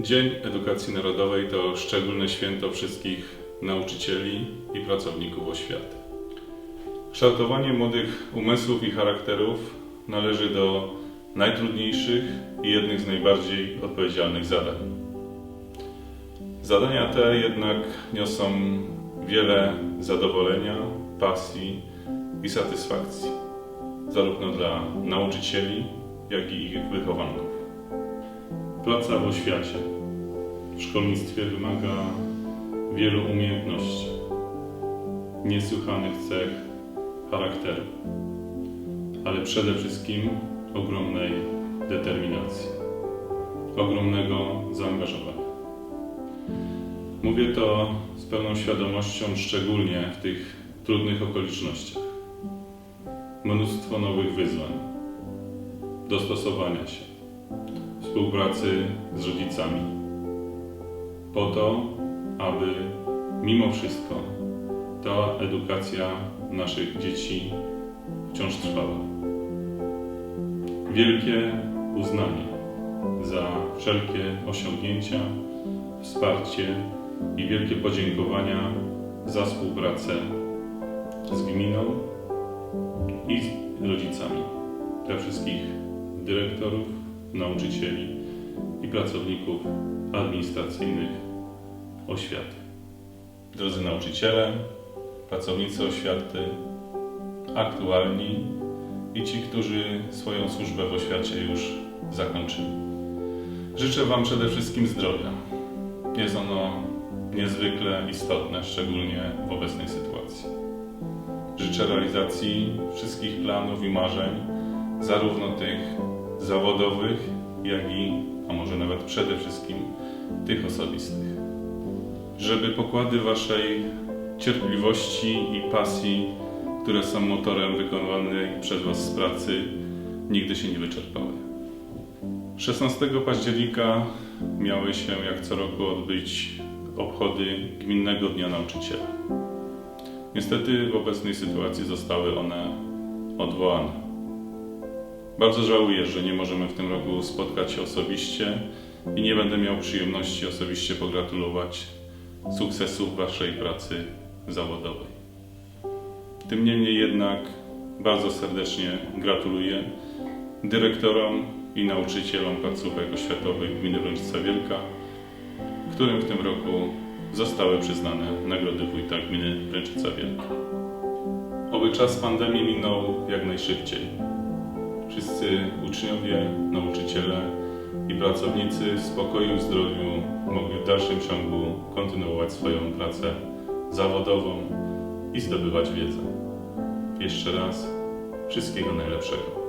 Dzień Edukacji Narodowej to szczególne święto wszystkich nauczycieli i pracowników oświaty. Kształtowanie młodych umysłów i charakterów należy do najtrudniejszych i jednych z najbardziej odpowiedzialnych zadań. Zadania te jednak niosą wiele zadowolenia, pasji i satysfakcji, zarówno dla nauczycieli, jak i ich wychowanków. Praca w oświacie, w szkolnictwie wymaga wielu umiejętności, niesłychanych cech charakteru, ale przede wszystkim ogromnej determinacji, ogromnego zaangażowania. Mówię to z pełną świadomością, szczególnie w tych trudnych okolicznościach. Mnóstwo nowych wyzwań, dostosowania się, współpracy z rodzicami, po to, aby mimo wszystko ta edukacja naszych dzieci wciąż trwała. Wielkie uznanie za wszelkie osiągnięcia, wsparcie i wielkie podziękowania za współpracę z gminą i z rodzicami, dla wszystkich dyrektorów, nauczycieli i pracowników administracyjnych oświaty. Drodzy nauczyciele, pracownicy oświaty, aktualni i ci, którzy swoją służbę w oświacie już zakończyli. Życzę Wam przede wszystkim zdrowia. Jest ono niezwykle istotne, szczególnie w obecnej sytuacji. Życzę realizacji wszystkich planów i marzeń, zarówno tych zawodowych, jak i, a może nawet przede wszystkim, tych osobistych. Żeby pokłady Waszej cierpliwości i pasji, które są motorem wykonywanej przez Was pracy, nigdy się nie wyczerpały. 16 października miały się jak co roku odbyć obchody Gminnego Dnia Nauczyciela. Niestety w obecnej sytuacji zostały one odwołane. Bardzo żałuję, że nie możemy w tym roku spotkać się osobiście i nie będę miał przyjemności osobiście pogratulować sukcesów Waszej pracy zawodowej. Tym niemniej jednak bardzo serdecznie gratuluję dyrektorom i nauczycielom placówek oświatowych Gminy Broniczyca Wielka, którym w tym roku zostały przyznane nagrody Wójta Gminy Bręczyca Wielka. Oby czas pandemii minął jak najszybciej. Wszyscy uczniowie, nauczyciele i pracownicy w spokoju i zdrowiu mogli w dalszym ciągu kontynuować swoją pracę zawodową i zdobywać wiedzę. Jeszcze raz wszystkiego najlepszego.